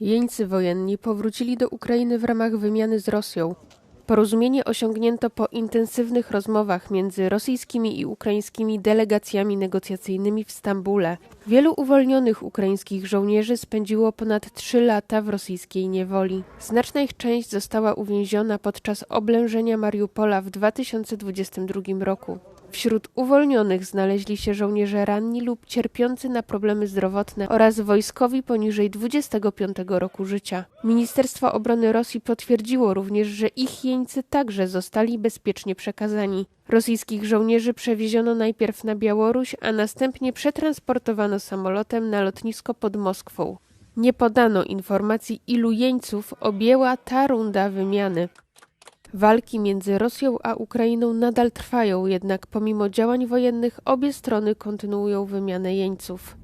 Jeńcy wojenni powrócili do Ukrainy w ramach wymiany z Rosją. Porozumienie osiągnięto po intensywnych rozmowach między rosyjskimi i ukraińskimi delegacjami negocjacyjnymi w Stambule. Wielu uwolnionych ukraińskich żołnierzy spędziło ponad trzy lata w rosyjskiej niewoli. Znaczna ich część została uwięziona podczas oblężenia Mariupola w 2022 roku. Wśród uwolnionych znaleźli się żołnierze ranni lub cierpiący na problemy zdrowotne oraz wojskowi poniżej 25 roku życia. Ministerstwo Obrony Rosji potwierdziło również, że ich jeńcy także zostali bezpiecznie przekazani. Rosyjskich żołnierzy przewieziono najpierw na Białoruś, a następnie przetransportowano samolotem na lotnisko pod Moskwą. Nie podano informacji, ilu jeńców objęła ta runda wymiany. Walki między Rosją a Ukrainą nadal trwają, jednak pomimo działań wojennych obie strony kontynuują wymianę jeńców.